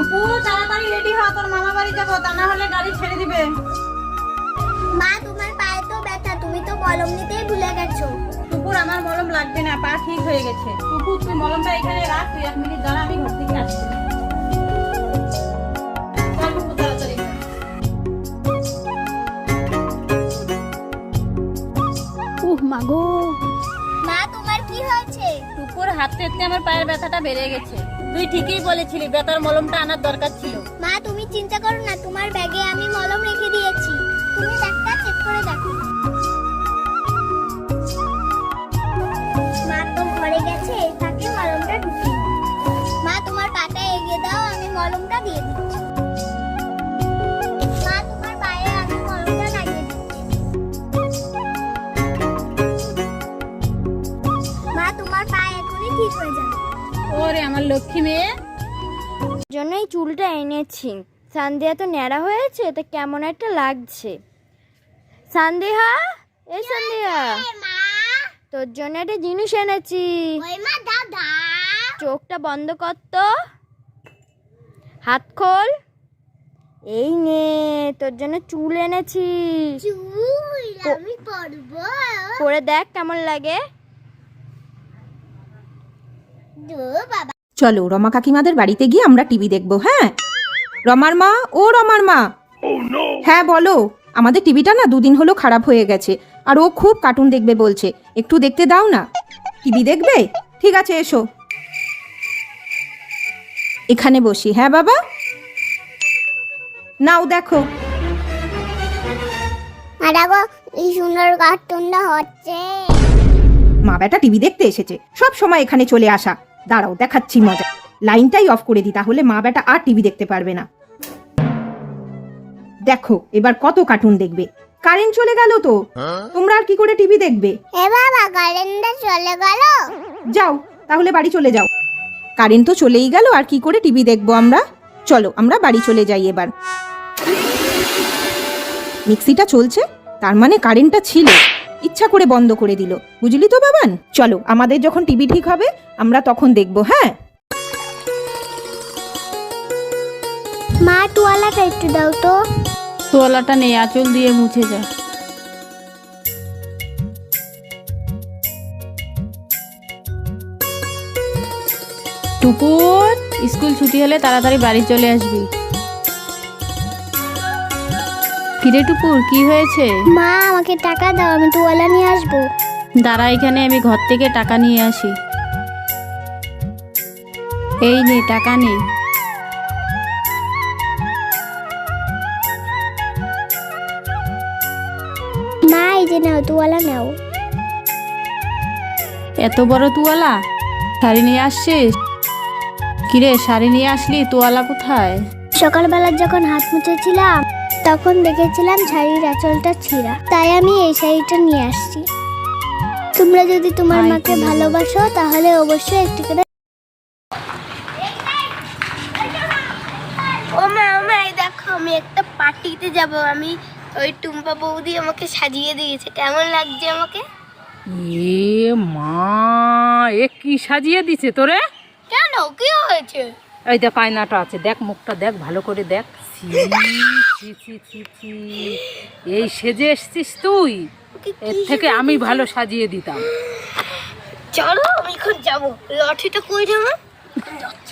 টুকু তাড়াতাড়ি রেডি হ তোর মামা বাড়ি যাব তা না হলে গাড়ি ছেড়ে দিবে। মা তোমার পায়ে তো ব্যথা তুমি তো কলম নিতেই ভুলে গেছো। টুকুর আমার মলম লাগবে না পা ঠিক হয়ে গেছে। টুকু তুই মলমটা এখানে রাখ তুই এক মিনিট দাঁড়া আমি ঘর থেকে আসছি। চল টুকু তাড়াতাড়ি। উহ মাগো মা তোমার কি হয়েছে? টুকুর হাত আমার পায়ের ব্যথাটা বেড়ে গেছে। তুই ঠিকই বলেছিলি ব্যথার মলমটা আনার দরকার ছিল। মা, তুমি চিন্তা করো না, তোমার ব্যাগে আমি মলম রেখে দিয়েছি। তুমি ডাক্তার চেক করে দেখো। মা তো ঘরে গেছে, তাকে মলমটা ঢুকিয়ে মা, তোমার এগিয়ে দাও, আমি মলমটা দিয়ে দিচ্ছি। মা, তোমার পায়ে মলমটা মা, তোমার পা এখনই ঠিক যাবে ওরে আমার লক্ষ্মী মেয়ে। জন্য এই চুলটা এনেছি। সান্দিয়া তো ন্যাড়া হয়েছে তো কেমন একটা লাগছে। সান্দিহা? এ সান্দিয়া তোর জন্য একটা জিনিস এনেছি। ওই মা দাদা চোখটা বন্ধ কর তো। হাত খোল। এই নে তোর জন্য চুল এনেছি। চুল পরে দেখ কেমন লাগে। চলো রমা কাকিমাদের বাড়িতে গিয়ে আমরা টিভি দেখব হ্যাঁ? রমার মা ও রমার মা। হ্যাঁ বলো। আমাদের টিভিটা না দুদিন হলো খারাপ হয়ে গেছে আর ও খুব কার্টুন দেখবে বলছে। একটু দেখতে দাও না। টিভি দেখবে? ঠিক আছে এসো। এখানে বসি হ্যাঁ বাবা? নাও দেখো। আরে এই সুন্দর কার্টুনটা হচ্ছে। মা বেটা টিভি দেখতে এসেছে। সব সময় এখানে চলে আসা। দাঁড়াও দেখাচ্ছি মজা। লাইনটাই অফ করে দিই তাহলে মা বেটা আর টিভি দেখতে পারবে না। দেখো এবার কত কার্টুন দেখবে। কারেন্ট চলে গেল তো। তোমরা আর কি করে টিভি দেখবে? এ বাবা কারেন্টটা চলে গেল? যাও তাহলে বাড়ি চলে যাও। কারেন্ট তো চলেই গেল আর কি করে টিভি দেখব আমরা? চলো আমরা বাড়ি চলে যাই এবার। মিক্সিটা চলছে তার মানে কারেন্টটা ছিল। ইচ্ছা করে বন্ধ করে দিল। বুঝলি তো বাবান? চলো আমাদের যখন টিভি ঠিক হবে আমরা তখন দেখব হ্যাঁ? মা টুয়ালাটা একটু দাও তো। তোলাটা নেই আঁচল দিয়ে মুছে যা। টুকুর স্কুল ছুটি হলে তাড়াতাড়ি বাড়ি চলে আসবি। কিরে টুকুর কি হয়েছে? মা আমাকে টাকা দাও আমি টুয়ালা নিয়ে আসব। দাঁড়া এখানে আমি ঘর থেকে টাকা নিয়ে আসি। এই নে টাকা নেই মা এই যে নাও টুয়ালা নাও। এত বড় তোয়ালা? শাড়ি নিয়ে আসছিস? কিরে শাড়ি নিয়ে আসলি? তোয়ালা কোথায়? সকালবেলা যখন হাত মুছেছিলাম তখন দেখেছিলাম শাড়ির আঁচলটা ছিঁড়া। তাই আমি এই শাড়িটা নিয়ে আসছি। তোমরা যদি তোমার মাকে ভালোবাসো তাহলে অবশ্যই একটু করে ও মা ও মা দেখো আমি একটা পার্টিতে যাব। আমি ওই টুম্পা বৌদি আমাকে সাজিয়ে দিয়েছে। কেমন লাগছে আমাকে? এ মা এ কি সাজিয়ে দিছে তোরে? কেন? কি হয়েছে? এই দেখ আয়নাটা আছে দেখ মুখটা দেখ ভালো করে দেখ। এই সেজে এসছিস তুই? এর থেকে আমি ভালো সাজিয়ে দিতাম। চলো আমি এখন যাব। লঠিটা কই যাব